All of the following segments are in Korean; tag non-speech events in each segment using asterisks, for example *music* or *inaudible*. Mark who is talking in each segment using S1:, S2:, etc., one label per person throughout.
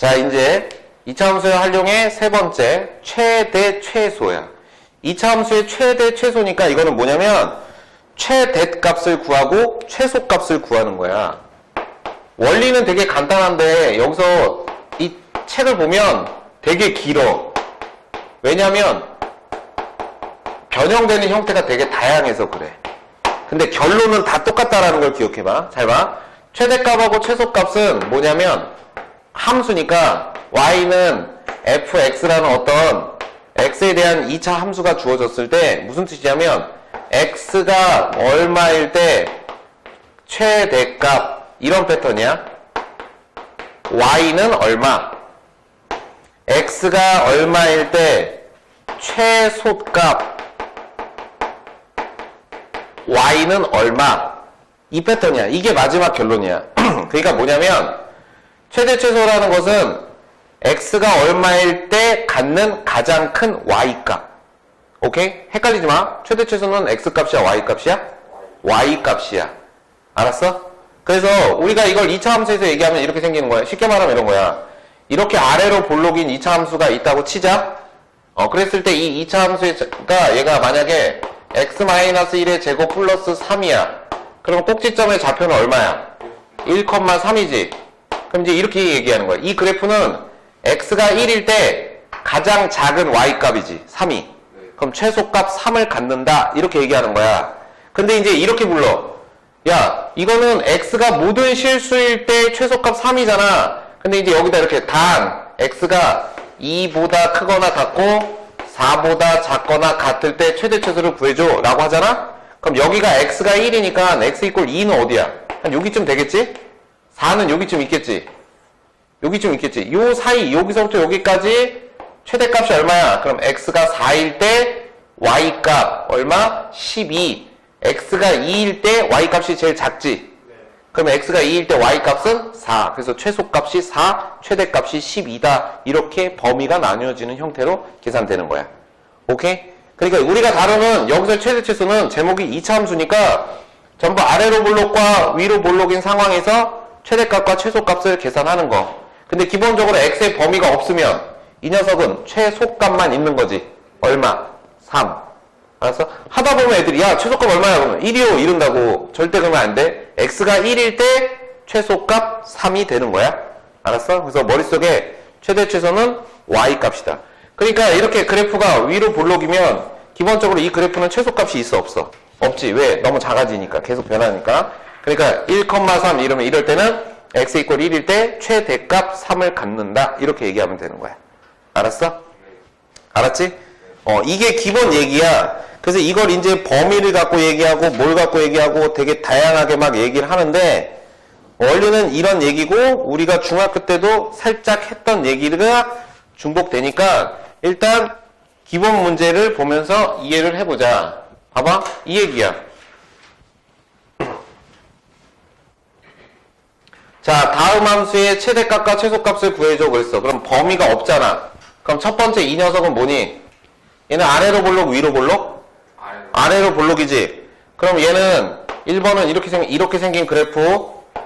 S1: 자, 이제 2차 함수의 활용의 세 번째, 최대 최소야. 2차 함수의 최대 최소니까 이거는 뭐냐면, 최대 값을 구하고 최소 값을 구하는 거야. 원리는 되게 간단한데, 여기서 이 책을 보면 되게 길어. 왜냐면, 변형되는 형태가 되게 다양해서 그래. 근데 결론은 다 똑같다라는 걸 기억해봐. 잘 봐. 최대값하고 최소값은 뭐냐면 함수니까 y는 fx라는 어떤 x에 대한 2차 함수가 주어졌을 때 무슨 뜻이냐면 x가 얼마일 때 최대값 이런 패턴이야. y는 얼마. x가 얼마일 때 최소값 y는 얼마 이 패턴이야 이게 마지막 결론이야 *clears throat* 그러니까 뭐냐면 최대 최소라는 것은 x가 얼마일 때 갖는 가장 큰 y값. 오케이? 헷갈리지 마. 최대 최소는 x 값이야 y 값이야? y 값이야. 알았어? 그래서 우리가 이걸 2차 함수에서 얘기하면 이렇게 생기는 거야. 쉽게 말하면 이런 거야. 이렇게 아래로 볼록인 2차 함수가 있다고 치자. 어, 그랬을 때 이 2차 함수가 얘가 만약에 x-1의 제곱 플러스 3이야. 그럼 꼭지점의 좌표는 얼마야? 1,3이지. 그럼 이제 이렇게 얘기하는 거야. 이 그래프는 x가 1일 때 가장 작은 y값이지. 3이. 그럼 최소값 3을 갖는다. 이렇게 얘기하는 거야. 근데 이제 이렇게 불러. 야, 이거는 x가 모든 실수일 때 최소값 3이잖아. 근데 이제 여기다 이렇게 단 x가 2보다 크거나 같고 4보다 작거나 같을 때 최대 최소를 구해줘 라고 하잖아? 그럼 여기가 x가 1이니까 x 이꼴 2는 어디야? 한 여기쯤 되겠지? 4는 여기쯤 있겠지? 여기쯤 있겠지? 요 사이 여기서부터 여기까지 최대값이 얼마야? 그럼 x가 4일 때 y값 얼마? 12 x가 2일 때 y값이 제일 작지? 그러면 x가 2일 때 y값은 4. 그래서 최소값이 4, 최대값이 12다. 이렇게 범위가 나뉘어지는 형태로 계산되는 거야. 오케이? 그러니까 우리가 다루는 여기서 최대 최소는 제목이 2차 함수니까 전부 아래로 볼록과 위로 볼록인 상황에서 최대값과 최소값을 계산하는 거. 근데 기본적으로 x의 범위가 없으면 이 녀석은 최소값만 있는 거지. 얼마? 3. 알았어? 하다 보면 애들이 야 최소값 얼마야 그러면 1이요 이런다고 절대 그러면 안 돼. x가 1일 때 최소값 3이 되는 거야. 알았어? 그래서 머릿속에 최대 최소는 y 값이다. 그러니까 이렇게 그래프가 위로 볼록이면 기본적으로 이 그래프는 최소값이 있어 없어? 없지. 왜? 너무 작아지니까 계속 변하니까. 그러니까 1,3 이러면 이럴 때는 x 이퀄 1일 때 최대값 3을 갖는다. 이렇게 얘기하면 되는 거야. 알았어? 알았지? 어, 이게 기본 얘기야. 그래서 이걸 이제 범위를 갖고 얘기하고 뭘 갖고 얘기하고 되게 다양하게 막 얘기를 하는데 원리는 이런 얘기고 우리가 중학교 때도 살짝 했던 얘기가 중복되니까 일단 기본 문제를 보면서 이해를 해보자. 봐봐. 이 얘기야. 자, 다음 함수의 최대값과 최소값을 구해줘 그랬어. 그럼 범위가 없잖아. 그럼 첫 번째 이 녀석은 뭐니? 얘는 아래로 볼록, 위로 볼록? 아래로 볼록이지. 그럼 얘는 1번은 이렇게 생 이렇게 생긴 그래프.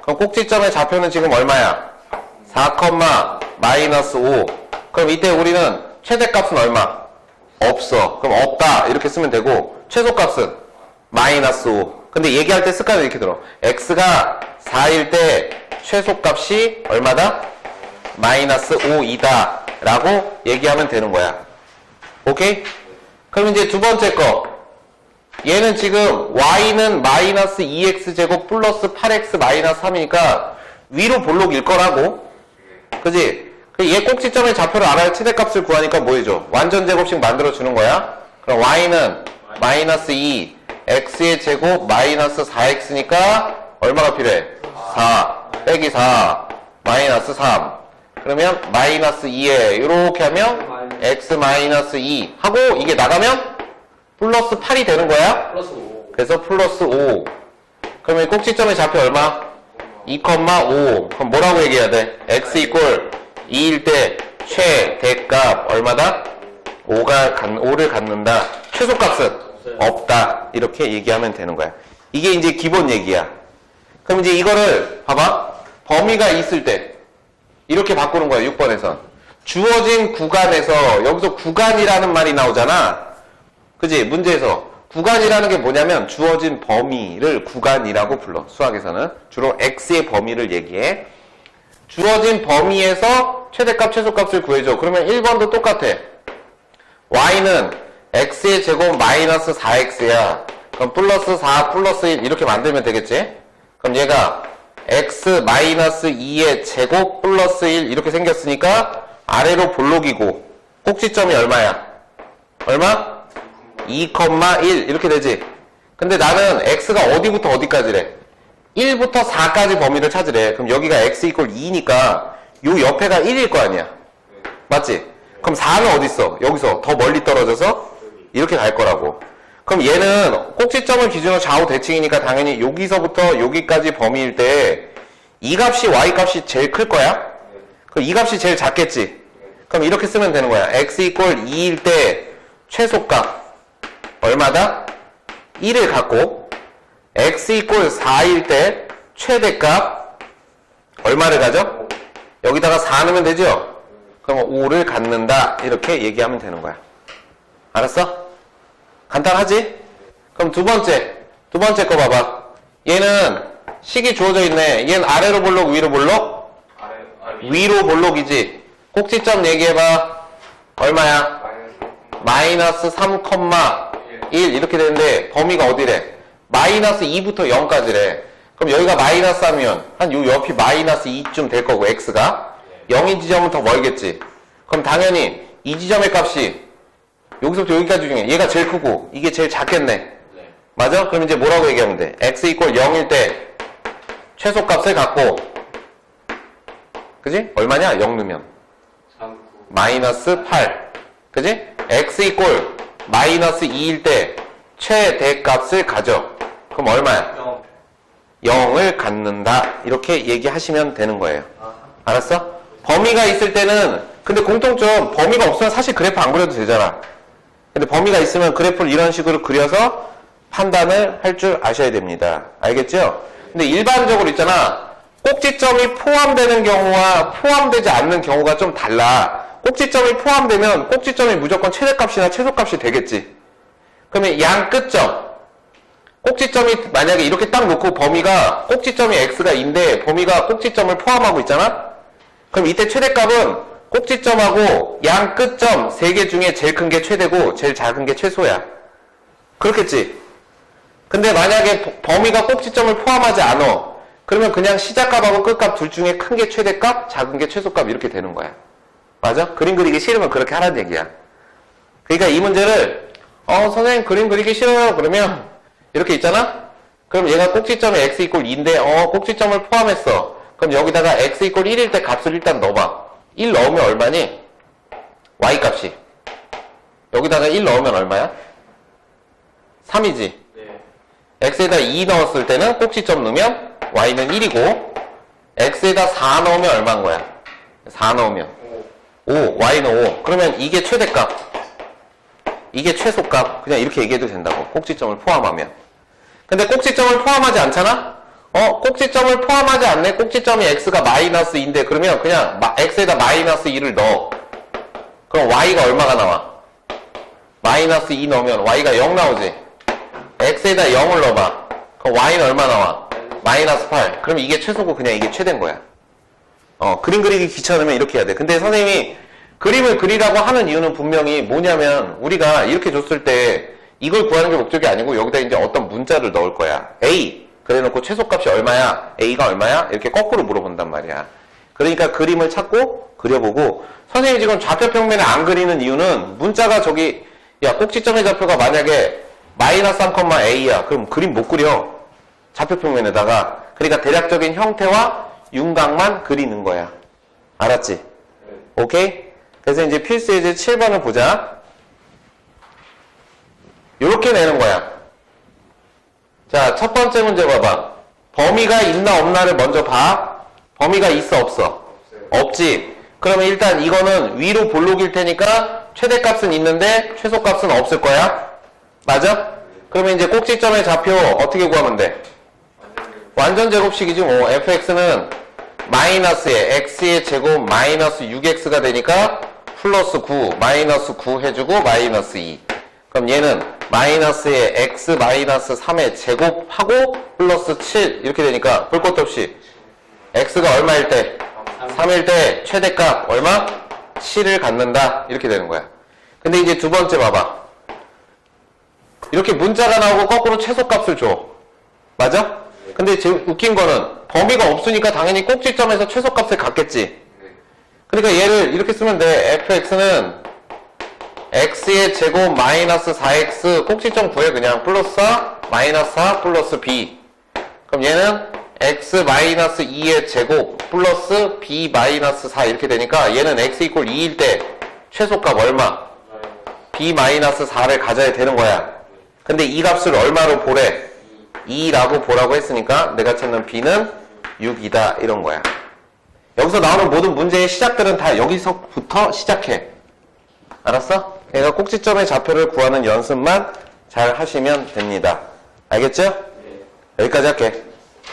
S1: 그럼 꼭지점의 좌표는 지금 얼마야? 4, 마이너스 5. 그럼 이때 우리는 최대값은 얼마? 없어. 그럼 없다. 이렇게 쓰면 되고 최소값은 마이너스 5. 근데 얘기할 때 습관을 이렇게 들어. x가 4일 때 최소값이 얼마다? 마이너스 5이다. 라고 얘기하면 되는 거야. 오케이? 그럼 이제 두 번째 거. 얘는 지금 y는 마이너스 2x제곱 플러스 8x 마이너스 3이니까 위로 볼록일 거라고. 그지? 얘 꼭지점의 좌표를 알아야 최대값을 구하니까 뭐 해줘? 완전 제곱식 만들어주는 거야. 그럼 y는 마이너스 2, x의 제곱 마이너스 4x니까 얼마가 필요해? 4 빼기 4 마이너스 3 그러면 마이너스 2에 이렇게 하면 x 마이너스 2 하고 이게 나가면 플러스 8이 되는 거야.
S2: 플러스 5.
S1: 그래서 플러스 5 그러면 꼭지점의 좌표 얼마? 2,5 그럼 뭐라고 얘기해야 돼? x 이꼴 2일 때 최대값 얼마다? 5가 5를 갖는다. 최소값은 없다. 이렇게 얘기하면 되는 거야. 이게 이제 기본 얘기야. 그럼 이제 이거를 봐봐. 범위가 있을 때 이렇게 바꾸는 거야, 6번에선. 주어진 구간에서, 여기서 구간이라는 말이 나오잖아. 그지? 문제에서. 구간이라는 게 뭐냐면, 주어진 범위를 구간이라고 불러. 수학에서는. 주로 x의 범위를 얘기해. 주어진 범위에서 최대값, 최소값을 구해줘. 그러면 1번도 똑같아. y는 x의 제곱 마이너스 4x야. 그럼 플러스 4 플러스 1 이렇게 만들면 되겠지? 그럼 얘가 x 마이너스 2의 제곱 플러스 1 이렇게 생겼으니까 아래로 볼록이고 꼭지점이 얼마야? 얼마? 2,1 이렇게 되지? 근데 나는 x가 어디부터 어디까지래? 1부터 4까지 범위를 찾으래. 그럼 여기가 x 이퀄 2니까 요 옆에가 1일 거 아니야. 맞지? 그럼 4는 어디 있어? 여기서 더 멀리 떨어져서 이렇게 갈 거라고. 그럼 얘는 꼭지점을 기준으로 좌우 대칭이니까 당연히 여기서부터 여기까지 범위일 때 이 값이 y 값이 제일 클 거야? 그럼 이 값이 제일 작겠지? 그럼 이렇게 쓰면 되는 거야. x 이퀄 2일 때 최소값 얼마다? 1을 갖고 x 이퀄 4일 때 최대값 얼마를 가져? 여기다가 4 넣으면 되죠? 그럼 5를 갖는다 이렇게 얘기하면 되는 거야. 알았어? 간단하지? 그럼 두 번째 두 번째 거 봐봐. 얘는 식이 주어져 있네. 얘는 아래로 볼록 위로 볼록?
S2: 아래, 아, 위,
S1: 위로 볼록이지. 꼭지점 얘기해봐. 얼마야?
S2: 마이너스
S1: 마이너스 3,1 이렇게 되는데 범위가 어디래? 마이너스 2부터 0까지래. 그럼 여기가 마이너스 3이면 한 요 옆이 마이너스 2쯤 될 거고 x가 0인 지점은 더 멀겠지. 그럼 당연히 이 지점의 값이 여기서부터 여기까지 중에 얘가 제일 크고 이게 제일 작겠네.
S2: 네.
S1: 맞아? 그럼 이제 뭐라고 얘기하면 돼? x 이퀄 0일 때 최소값을 갖고 그지? 얼마냐? 0 넣으면
S2: 3, 9,
S1: 마이너스 8 그지? x 이퀄 마이너스 2일 때 최대값을 가져 그럼 얼마야?
S2: 0.
S1: 0을 갖는다 이렇게 얘기하시면 되는 거예요
S2: 아,
S1: 알았어? 범위가 있을 때는 근데 공통점 범위가 없으면 사실 그래프 안 그려도 되잖아 근데 범위가 있으면 그래프를 이런 식으로 그려서 판단을 할 줄 아셔야 됩니다. 알겠죠? 근데 일반적으로 있잖아. 꼭지점이 포함되는 경우와 포함되지 않는 경우가 좀 달라. 꼭지점이 포함되면 꼭지점이 무조건 최대값이나 최소값이 되겠지. 그러면 양 끝점. 꼭지점이 만약에 이렇게 딱 놓고 범위가 꼭지점이 x가 2인데 범위가 꼭지점을 포함하고 있잖아? 그럼 이때 최대값은 꼭지점하고 양 끝점 세 개 중에 제일 큰 게 최대고 제일 작은 게 최소야. 그렇겠지? 근데 만약에 버- 범위가 꼭지점을 포함하지 않아. 그러면 그냥 시작값하고 끝값 둘 중에 큰 게 최대값, 작은 게 최소값 이렇게 되는 거야. 맞아? 그림 그리기 싫으면 그렇게 하라는 얘기야. 그러니까 이 문제를 어 선생님 그림 그리기 싫어요 그러면 이렇게 있잖아 그럼 얘가 꼭지점에 x 이퀄 2인데 어 꼭지점을 포함했어 그럼 여기다가 x 이퀄 1일 때 값을 일단 넣어봐 1 넣으면 얼마니? y 값이 여기다가 1 넣으면 얼마야? 3이지
S2: 네.
S1: x에다 2 넣었을 때는 꼭지점 넣으면 y는 1이고 x에다 4 넣으면 얼마인 거야? 4 넣으면
S2: 5.
S1: 5, y는 5. 그러면 이게 최대값. 이게 최소값. 그냥 이렇게 얘기해도 된다고. 꼭지점을 포함하면. 근데 꼭지점을 포함하지 않잖아? 어, 꼭지점을 포함하지 않네? 꼭지점이 x가 마이너스 2인데, 그러면 그냥 마- x에다 마이너스 2를 넣어. 그럼 y가 얼마가 나와? 마이너스 2 넣으면 y가 0 나오지? x에다 0을 넣어봐. 그럼 y는 얼마 나와? 마이너스 8. 그럼 이게 최소고 그냥 이게 최대인 거야. 어, 그림 그리기 귀찮으면 이렇게 해야 돼. 근데 선생님이 그림을 그리라고 하는 이유는 분명히 뭐냐면 우리가 이렇게 줬을 때 이걸 구하는 게 목적이 아니고 여기다 이제 어떤 문자를 넣을 거야. A. 그래 놓고 최소값이 얼마야? A가 얼마야? 이렇게 거꾸로 물어본단 말이야. 그러니까 그림을 찾고 그려보고 선생님이 지금 좌표 평면에 안 그리는 이유는 문자가 저기 야 꼭지점의 좌표가 만약에 마이너스 3,a야. 그럼 그림 못 그려. 좌표 평면에다가 그러니까 대략적인 형태와 윤곽만 그리는 거야. 알았지? 오케이? 그래서 이제 필수 예제 7번을 보자. 이렇게 내는 거야. 자, 첫 번째 문제 봐봐. 범위가 있나 없나를 먼저 봐. 범위가 있어 없어? 없지. 그러면 일단 이거는 위로 볼록일 테니까 최대값은 있는데 최소값은 없을 거야. 맞아? 그러면 이제 꼭지점의 좌표 어떻게 구하면 돼? 완전 제곱식이지 뭐 fx는 마이너스에 x의 제곱 마이너스 6x가 되니까 플러스 9 마이너스 9 해주고 마이너스 2 그럼 얘는 마이너스에 x 마이너스 3의 제곱하고 플러스 7 이렇게 되니까 볼 것도 없이 x가 얼마일 때 3일 때 최대값 얼마? 7을 갖는다 이렇게 되는 거야 근데 이제 두 번째 봐봐 이렇게 문자가 나오고 거꾸로 최소값을 줘 맞아? 근데 제 웃긴 거는 범위가 없으니까 당연히 꼭지점에서 최소값을 갖겠지
S2: 네.
S1: 그러니까 얘를 이렇게 쓰면 돼 fx는 x의 제곱 마이너스 4x 꼭지점 구해 그냥 플러스 4 마이너스 4 플러스 b 그럼 얘는 x 마이너스 2의 제곱 플러스 b 마이너스 4 이렇게 되니까 얘는 x 이꼴 2일 때 최소값 얼마? b 마이너스 4를 가져야 되는 거야 근데 이 값을 얼마로 보래? 2라고 보라고 했으니까 내가 찾는 b는 6이다 이런 거야 여기서 나오는 모든 문제의 시작들은 다 여기서부터 시작해 알았어? 그러니까 꼭지점의 좌표를 구하는 연습만 잘 하시면 됩니다. 알겠죠? 여기까지 할게.